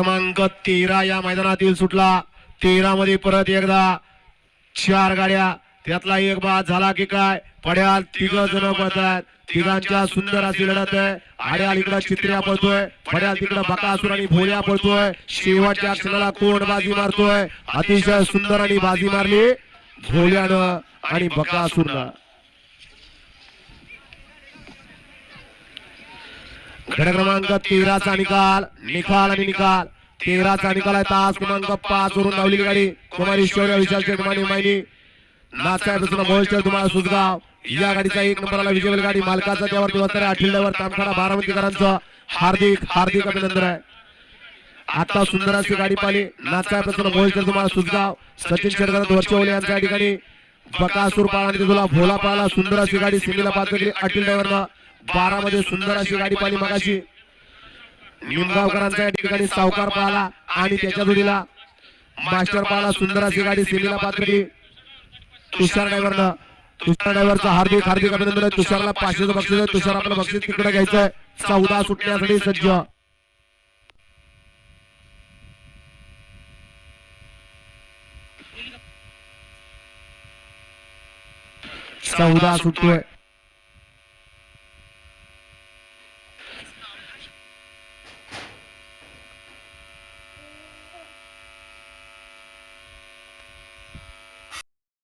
क्रमांक तेरा या मैदानातील सुटला. तेरा मध्ये परत एकदा चार गाड्या. त्यातला एक बाद झाला की काय? पड्याल तिघ जण पडतात तिघांच्या सुंदर अशी लढत आहे. आड्याल इकडं चित्र्या पडतोय पड्याल तिकडं बकासूर आणि भोल्या पडतोय शेवटच्या क्षणाला कोण बाजी मारतोय? अतिशय सुंदर आणि बाजी मारली. भोल्यानं आणि बकासूरनं गड क्रमांक तेराचा निकाल निकाल आणि निकाल. तेराचा निकाल आहे तास क्रमांक पाच वरून धावलेली गाडी कुमारी शौर्य विशाल शेटमाने मायनी. नाचाय मोहोळच्या तुम्हाला सुजगाव. या गाडीचा एक नंबरला विजय गाडी मालकाचा त्यावरती दिवस आहे अठिल्ल्यावर तामखाडा बारामतीकरांचं हार्दिक हार्दिक अभिनंदन आहे. आता सुंदर अशी गाडी पाहिली. नाचायपासून प्रसन्न तुम्हाला सुजगाव. सचिन शेडकर वर्षवले यांच्या ठिकाणी. बकासूर पाळा तुला भोला पाळला सुंदर अशी गाडी सिमीला पात्र केली. अटील ड्रायव्हरनं बारा मध्ये सुंदर अशी गाडी पाहिली मगाशी. निमगावकरांचा या ठिकाणी सावकार पाहिला आणि त्याच्या जोडीला मास्टर पाहिला सुंदर अशी गाडी सिमीला पात्र केली. तुषार ड्रायव्हरनं तुषार ड्रायव्हरचं हार्दिक हार्दिक अभिनंदन. तुषारला पाचशेचं बक्षीस तुषार आपलं बक्षीस तिकडे घ्यायचंय. चौदा सुटण्यासाठी सज्ज. चौदा सुटतोय